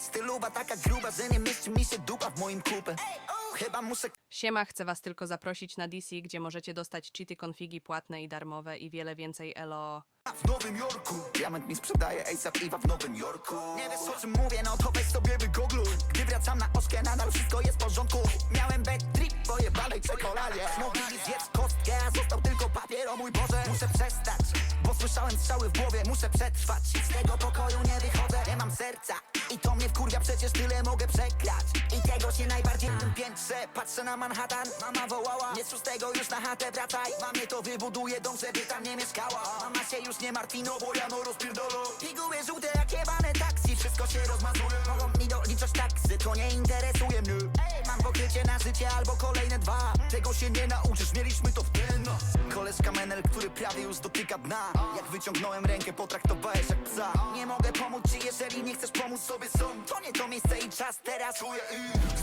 Styluwa taka gruba, że nie mieści mi się dupa w moim kupę. Chyba muszę Siema, chcę was tylko zaprosić na DC, gdzie możecie dostać cheaty, konfigi płatne i darmowe i wiele więcej elo. w Nowym Jorku. Diament mi sprzedaje ASAP Iwa w Nowym Jorku. Nie wiesz o czym mówię, no to weź sobie wygoogluj. Gdy wracam na Ośkę, nadal wszystko jest w porządku. Miałem bad trip, pojebanej czekoladzie Mówili zjedz kostkę, a został tylko papier, o mój Boże Muszę przestać, bo słyszałem strzały w głowie. Muszę przetrwać, z tego pokoju nie wychodzę. Nie mam serca i to mnie wkurwia, przecież tyle mogę przegrać. I tego się najbardziej w tym piętrze. Patrzę na Manhattan, mama wołała. Nie z szóstego już na chatę wracaj. Mamie to wybuduje dom, żeby tam nie mieszkała. Mama się już nie martwi, no bo jano rozpierdolą Piguły żółte jak jebane taksi Wszystko się rozmazuje. Mogą mi doliczać taksy, to nie interesuje mnie. Mam pokrycie na życie albo kolejne dwa. Tego się nie nauczysz, mieliśmy to w no. Koleżka Menel, który prawie już dotyka dna. Jak wyciągnąłem rękę, potraktowałeś jak psa. Nie mogę pomóc ci, jeżeli nie chcesz pomóc sobie sam To nie to miejsce i czas teraz Czuję i